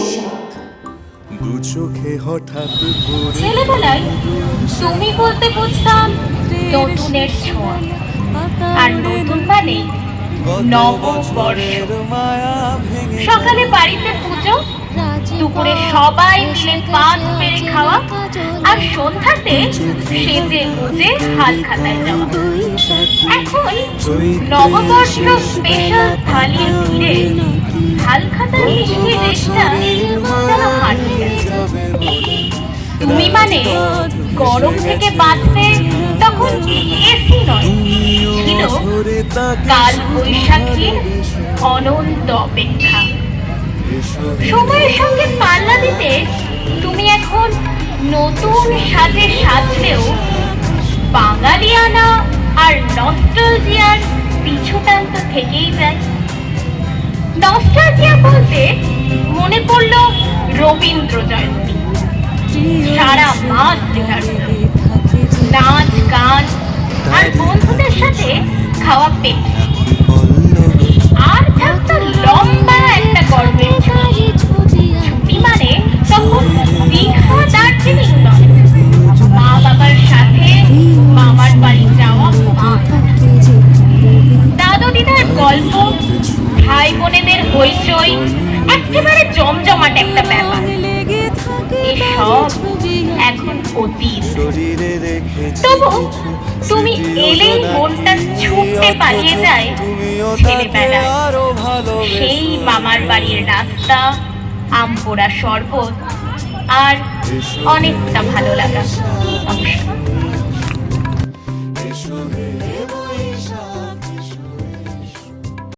বৈশাখ দু চোখে হঠাৎ ছেলেবেলায় তুমি বলতে বুঝতাম নতুনের ছোঁয়া আর নতুন মানে নববর্ষ। সকালে বাড়িতে পুজো দুপুরে সবাই মিলে পাত পেরে খাওয়া আর সন্ধ্যাতে সেজে গুজে হাল খাতায় যাওয়া। এখন নববর্ষ স্পেশাল থালির ভিড়ে গেছে। তুমি মানে গরম থেকে বাঁচতে তখন এসি নয়, ছিল কাল বৈশাখীর অনন্ত অপেক্ষা। সময়ের সঙ্গে পাল্লা দিতে তুমি এখন নতুন সাজে সাজলেও বাঙালিয়ানা আর নস্টালজিয়ার নস্টালজিয়া বলতে মনে পড়ল রবীন্দ্র জয়ন্তী। সারা মাস দেখার নাচ, গান আর বন্ধুদের সাথে খাওয়া পেট। ভাই বোনেদের হইচই, একেবারে জমজমাট একটা ব্যাপার। তুমি এলেই ছুটতে পালিয়ে যায় সেই মামার বাড়ির রাস্তা আম পোড়া শরবত, আর অনেকটা ভালো লাগা।